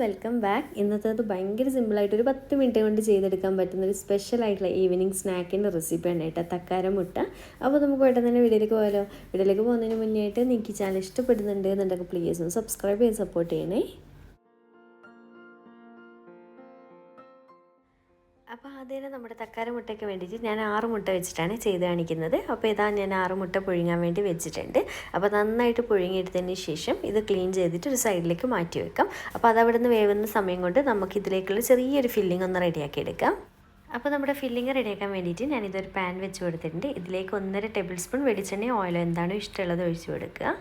Welcome back ഇന്നത്തെ അത് ഭയങ്കര സിമ്പിളായിട്ട് ഒരു പത്ത് മിനിറ്റ് കൊണ്ട് ചെയ്തെടുക്കാൻ പറ്റുന്ന ഒരു സ്പെഷ്യൽ ആയിട്ടുള്ള ഈവനിങ് സ്നാക്കിന്റെ റെസിപ്പിയാണ് കേട്ടോ തക്കാര മുട്ട. അപ്പോൾ നമുക്ക് പെട്ടെന്ന് തന്നെ വീഡിയോയിലേക്ക് പോയാലോ? വീഡിയോയിലേക്ക് പോകുന്നതിന് മുന്നേ ആയിട്ട് നിങ്ങൾക്ക് ചാനൽ ഇഷ്ടപ്പെടുന്നുണ്ട് എന്നുണ്ടെങ്കിൽ പ്ലീസ് ഒന്ന് സബ്സ്ക്രൈബ് ചെയ്ത് സപ്പോർട്ട് ചെയ്യണേ. അപ്പോൾ ആദ്യം നമ്മുടെ തക്കാര മുട്ടയ്ക്ക് വേണ്ടിയിട്ട് ഞാൻ ആറ് മുട്ട വെച്ചിട്ടാണ് ചെയ്ത് കാണിക്കുന്നത്. അപ്പോൾ ഇതാ ഞാൻ ആറ് മുട്ട പുഴുങ്ങാൻ വേണ്ടി വെച്ചിട്ടുണ്ട്. അപ്പോൾ നന്നായിട്ട് പുഴുങ്ങിയെടുത്തതിന് ശേഷം ഇത് ക്ലീൻ ചെയ്തിട്ട് ഒരു സൈഡിലേക്ക് മാറ്റി വെക്കാം. അപ്പോൾ അതവിടെ നിന്ന് വേവുന്ന സമയം കൊണ്ട് നമുക്ക് ഇതിലേക്കുള്ള ചെറിയൊരു ഫില്ലിംഗ് ഒന്ന് റെഡിയാക്കി എടുക്കാം. അപ്പോൾ നമ്മുടെ ഫില്ലിംഗ് റെഡിയാക്കാൻ വേണ്ടിയിട്ട് ഞാനിതൊരു പാൻ വെച്ച് കൊടുത്തിട്ടുണ്ട്. ഇതിലേക്ക് ഒന്നര ടേബിൾ സ്പൂൺ വെളിച്ചെണ്ണ ഓയിലോ എന്താണോ ഇഷ്ടമുള്ളത് ഒഴിച്ച് കൊടുക്കുക.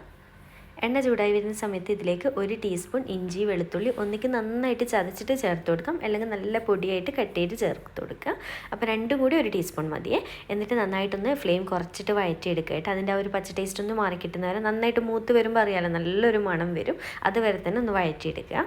എണ്ണ ചൂടായി വരുന്ന സമയത്ത് ഇതിലേക്ക് ഒരു ടീസ്പൂൺ ഇഞ്ചി വെളുത്തുള്ളി ഒന്നിക്ക് നന്നായിട്ട് ചതച്ചിട്ട് ചേർത്ത് കൊടുക്കാം. അല്ലെങ്കിൽ നല്ല പൊടിയായിട്ട് കട്ട് ചെയ്ത് ചേർത്ത് കൊടുക്കുക. അപ്പോൾ രണ്ടും കൂടി ഒരു ടീസ്പൂൺ മതിയേ. എന്നിട്ട് നന്നായിട്ടൊന്ന് ഫ്ലെയിം കുറച്ചിട്ട് വഴറ്റിയെടുക്കുക കേട്ടോ അതിന്റെ ആ ഒരു പച്ച ടേസ്റ്റ് ഒന്ന് മാറി കിട്ടുന്നവരെ നന്നായിട്ട് മൂത്ത് വരുമ്പോൾ അറിയാമല്ലോ നല്ലൊരു മണം വരും. അതുവരെ തന്നെ ഒന്ന് വഴറ്റിയെടുക്കുക.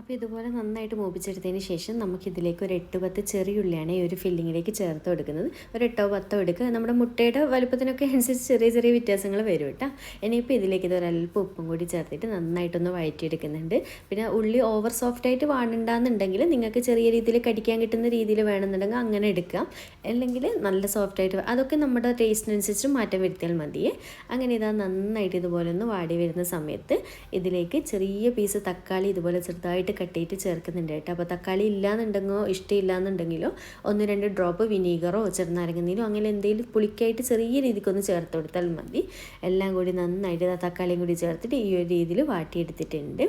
അപ്പോൾ ഇതുപോലെ നന്നായിട്ട് മൂപ്പിച്ചെടുത്തതിന് ശേഷം നമുക്കിതിലേക്ക് ഒരു എട്ട് പത്ത് ചെറിയുള്ളിയാണ് ഈ ഒരു ഫില്ലിങ്ങിലേക്ക് ചേർത്ത് കൊടുക്കുന്നത്. ഒരു എട്ടോ പത്തോ എടുക്കുക. നമ്മുടെ മുട്ടയുടെ വലുപ്പത്തിനൊക്കെ അനുസരിച്ച് ചെറിയ ചെറിയ വ്യത്യാസങ്ങൾ വരും കേട്ടോ. ഇനിയിപ്പോൾ ഇതിലേക്ക് ഇത് ഒരല്പം ഉപ്പും കൂടി ചേർത്തിട്ട് നന്നായിട്ടൊന്ന് വഴറ്റിയെടുക്കുന്നുണ്ട്. പിന്നെ ഉള്ളി ഓവർ സോഫ്റ്റ് ആയിട്ട് വാണുണ്ടാകുന്നുണ്ടെങ്കിൽ നിങ്ങൾക്ക് ചെറിയ രീതിയിൽ കടിക്കാൻ കിട്ടുന്ന രീതിയിൽ വേണമെന്നുണ്ടെങ്കിൽ അങ്ങനെ എടുക്കാം. അല്ലെങ്കിൽ നല്ല സോഫ്റ്റ് ആയിട്ട് അതൊക്കെ നമ്മുടെ ടേസ്റ്റിനനുസരിച്ച് മാറ്റം വരുത്തിയാൽ മതിയേ അങ്ങനെ ഇതാ നന്നായിട്ട് ഇതുപോലെ ഒന്ന് വാടി വരുന്ന സമയത്ത് ഇതിലേക്ക് ചെറിയ പീസ് തക്കാളി ഇതുപോലെ ചെറുതായിട്ട് കട്ട് കട്ടിയിട്ട് ചേർക്കുന്നുണ്ട് കേട്ടോ. അപ്പോൾ തക്കാളി ഇല്ലാന്നുണ്ടെങ്കിലോ ഇഷ്ടമില്ലാന്നുണ്ടെങ്കിലോ ഒന്ന് രണ്ട് ഡ്രോപ്പ് വിനീഗറോ ചെറുനാരങ്ങ നീരോ അങ്ങനെ എന്തെങ്കിലും പുളിക്കായിട്ട് ചെറിയ രീതിക്കൊന്ന് ചേർത്ത് കൊടുത്താൽ മതി. എല്ലാം കൂടി നന്നായിട്ട് തക്കാളിയും കൂടി ചേർത്തിട്ട് ഈ ഒരു രീതിയിൽ വാട്ടിയെടുത്തിട്ടുണ്ട്.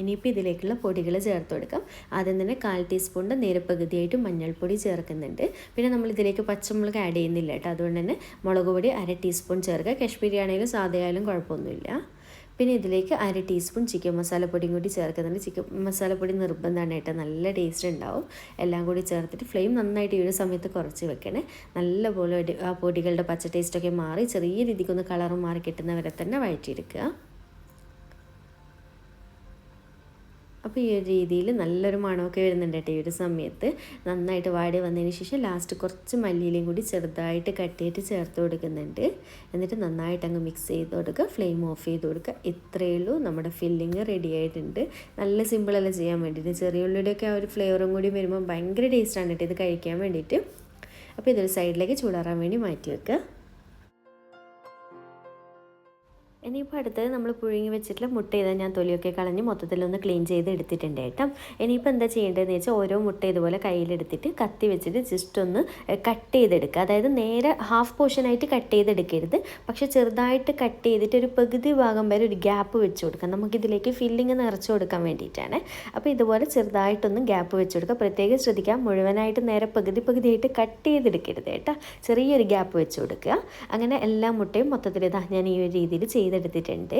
ഇനിയിപ്പോൾ ഇതിലേക്കുള്ള പൊടികൾ ചേർത്ത് കൊടുക്കാം. ആദ്യം തന്നെ കാൽ ടീസ്പൂണിന്റെ നേരപ്പകുതിയായിട്ട് മഞ്ഞൾപ്പൊടി ചേർക്കുന്നുണ്ട്. പിന്നെ നമ്മൾ ഇതിലേക്ക് പച്ചമുളക് ആഡ് ചെയ്യുന്നില്ല കേട്ടോ. അതുകൊണ്ട് തന്നെ മുളക് പൊടി അര ടീസ്പൂൺ ചേർക്കുക. കശ്മീരി ആണെങ്കിലും സാധയായാലും കുഴപ്പമൊന്നുമില്ല. പിന്നെ ഇതിലേക്ക് അര ടീസ്പൂൺ ചിക്കൻ മസാലപ്പൊടിയും കൂടി ചേർക്കുന്നുണ്ട്. ചിക്കൻ മസാലപ്പൊടി നിർബന്ധമാണ് കേട്ടോ. നല്ല ടേസ്റ്റ് ഉണ്ടാവും. എല്ലാം കൂടി ചേർത്തിട്ട് ഫ്ലെയിം നന്നായിട്ട് ഈ ഒരു സമയത്ത് കുറച്ച് വെക്കണേ. നല്ലപോലെ ആ പൊടികളുടെ പച്ച ടേസ്റ്റൊക്കെ മാറി ചെറിയ രീതിക്കൊന്ന് കളറും മാറി കിട്ടുന്നവരെ തന്നെ വഴറ്റിയെടുക്കുക. അപ്പോൾ ഈ ഒരു രീതിയിൽ നല്ലൊരു മണമൊക്കെ വരുന്നുണ്ട് കേട്ടോ ഈ ഒരു സമയത്ത്. നന്നായിട്ട് വാടി വന്നതിന് ശേഷം ലാസ്റ്റ് കുറച്ച് മല്ലിയിലും കൂടി ചെറുതായിട്ട് കട്ടിയിട്ട് ചേർത്ത് കൊടുക്കുന്നുണ്ട്. എന്നിട്ട് നന്നായിട്ട് അങ്ങ് മിക്സ് ചെയ്ത് കൊടുക്കുക. ഫ്ലെയിം ഓഫ് ചെയ്ത് കൊടുക്കുക. ഇത്രയേ ഉള്ളൂ. നമ്മുടെ ഫില്ലിങ് റെഡി ആയിട്ടുണ്ട്. നല്ല സിമ്പിളല്ല ചെയ്യാൻ വേണ്ടിയിട്ട്. ചെറിയ ഉള്ളിയുടെയൊക്കെ ആ ഒരു ഫ്ലേവറും കൂടി വരുമ്പോൾ ഭയങ്കര ടേസ്റ്റാണ് കേട്ടോ ഇത് കഴിക്കാൻ വേണ്ടിയിട്ട്. അപ്പോൾ ഇതൊരു സൈഡിലേക്ക് ചൂടാറാൻ വേണ്ടി മാറ്റി വെക്കുക. ഇനിയിപ്പോൾ അടുത്തത് നമ്മൾ പുഴുങ്ങി വെച്ചിട്ടുള്ള മുട്ട ചെയ്താൽ ഞാൻ തൊലിയൊക്കെ കളഞ്ഞ് മൊത്തത്തിലൊന്ന് ക്ലീൻ ചെയ്ത് എടുത്തിട്ടുണ്ട് കേട്ടോ. ഇനിയിപ്പോൾ എന്താ ചെയ്യേണ്ടതെന്ന് വെച്ചാൽ ഓരോ മുട്ട ഇതുപോലെ കയ്യിലെടുത്തിട്ട് കത്തി വെച്ചിട്ട് ജസ്റ്റ് ഒന്ന് കട്ട് ചെയ്തെടുക്കുക. അതായത് നേരെ ഹാഫ് പോർഷനായിട്ട് കട്ട് ചെയ്തെടുക്കരുത്. പക്ഷേ ചെറുതായിട്ട് കട്ട് ചെയ്തിട്ട് ഒരു പകുതി ഭാഗം വരെ ഒരു ഗ്യാപ്പ് വെച്ച് കൊടുക്കാം നമുക്കിതിലേക്ക് ഫില്ലിങ് നിറച്ച് കൊടുക്കാൻ വേണ്ടിയിട്ടാണ്. അപ്പോൾ ഇതുപോലെ ചെറുതായിട്ടൊന്ന് ഗ്യാപ്പ് വെച്ച് കൊടുക്കുക. പ്രത്യേകം ശ്രദ്ധിക്കുക. മുഴുവനായിട്ട് നേരെ പകുതി പകുതിയായിട്ട് കട്ട് ചെയ്തെടുക്കരുത് കേട്ടോ. ചെറിയൊരു ഗ്യാപ്പ് വെച്ച് കൊടുക്കുക. അങ്ങനെ എല്ലാ മുട്ടയും മൊത്തത്തിൽ ഇതാ ഞാൻ ഈ ഒരു രീതിയിൽ ചെയ്ത് ചെയ്തെടുത്തിട്ടുണ്ട്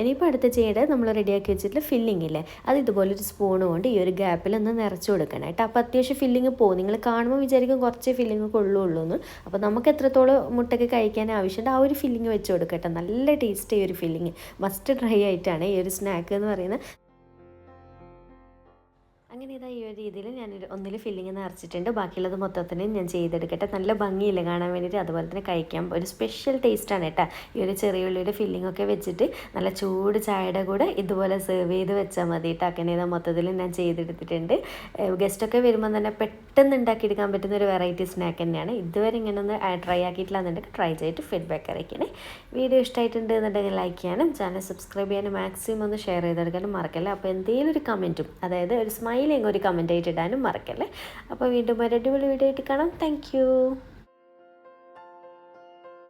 ഇനിയിപ്പോൾ അടുത്ത ചെയ്യേണ്ടത് നമ്മൾ റെഡിയാക്കി വെച്ചിട്ടുള്ള ഫില്ലിംഗ് ഇല്ലേ? അത് ഇതുപോലെ ഒരു സ്പൂൺ കൊണ്ട് ഈ ഒരു ഗ്യാപ്പിൽ ഒന്ന് നിറച്ച് കൊടുക്കണം കേട്ടോ. അപ്പോൾ അത്യാവശ്യം ഫില്ലിങ് പോകും. നിങ്ങൾ കാണുമ്പോൾ വിചാരിക്കും കുറച്ച് ഫില്ലിങ് കൊള്ളുള്ളൂ എന്ന് അപ്പോൾ നമുക്ക് എത്രത്തോളം മുട്ടയ്ക്ക് കഴിക്കാൻ ആവശ്യമുണ്ട് ആ ഒരു ഫില്ലിങ് വെച്ച് കൊടുക്കട്ടെ. നല്ല ടേസ്റ്റ് ഈ ഒരു ഫില്ലിങ് മസ്റ്റ് ഡ്രൈ ആയിട്ടാണ് ഈ ഒരു സ്നാക്ക് എന്ന് പറയുന്നത്. അങ്ങനെ ഇതാ ഈ ഒരു രീതിയിൽ ഞാൻ ഒന്നിൽ ഫില്ലിങ് നിറച്ചിട്ടുണ്ട് ബാക്കിയുള്ളത് മൊത്തത്തിന് ഞാൻ ചെയ്തെടുക്കട്ടെ. നല്ല ഭംഗിയില്ല കാണാൻ വേണ്ടിയിട്ട്. അതുപോലെ തന്നെ കഴിക്കാം ഒരു സ്പെഷ്യൽ ടേസ്റ്റാണ് കേട്ടോ. ഈ ഒരു ചെറിയ ഉള്ളിയുടെ ഫില്ലിംഗ് ഒക്കെ വെച്ചിട്ട് നല്ല ചൂട് ചായയുടെ കൂടെ ഇതുപോലെ സെർവ് ചെയ്ത് വെച്ചാൽ മതി കേട്ടോ. അങ്ങനെ ഇതാ മൊത്തത്തിൽ ഞാൻ ചെയ്തെടുത്തിട്ടുണ്ട്. ഗസ്റ്റൊക്കെ വരുമ്പോൾ തന്നെ പെട്ടെന്ന് ഉണ്ടാക്കിയെടുക്കാൻ പറ്റുന്ന ഒരു വെറൈറ്റി സ്നാക്ക് തന്നെയാണ്. ഇതുവരെ ഇങ്ങനെ ഒന്ന് ട്രൈ ആക്കിയിട്ടില്ല എന്നുണ്ടെങ്കിൽ ട്രൈ ചെയ്തിട്ട് ഫീഡ്ബാക്ക് അറിയിക്കണേ. വീഡിയോ ഇഷ്ടമായിട്ടുണ്ട് എന്നുണ്ടെങ്കിൽ ലൈക്ക് ചെയ്യാനും ചാനൽ സബ്സ്ക്രൈബ് ചെയ്യാനും മാക്സിമം ഒന്ന് ഷെയർ ചെയ്തെടുക്കാനും മറക്കല്ല. അപ്പോൾ എന്തെങ്കിലും ഒരു കമന്റും അതായത് ഒരു സ്മൈലിങ് ഒരു കമന്റ് ആയിട്ട് ഇടാനും മറക്കല്ലേ? അപ്പോൾ വീണ്ടും ഒരു അടിപൊളി വീഡിയോ ആയിട്ട് കാണാം. താങ്ക്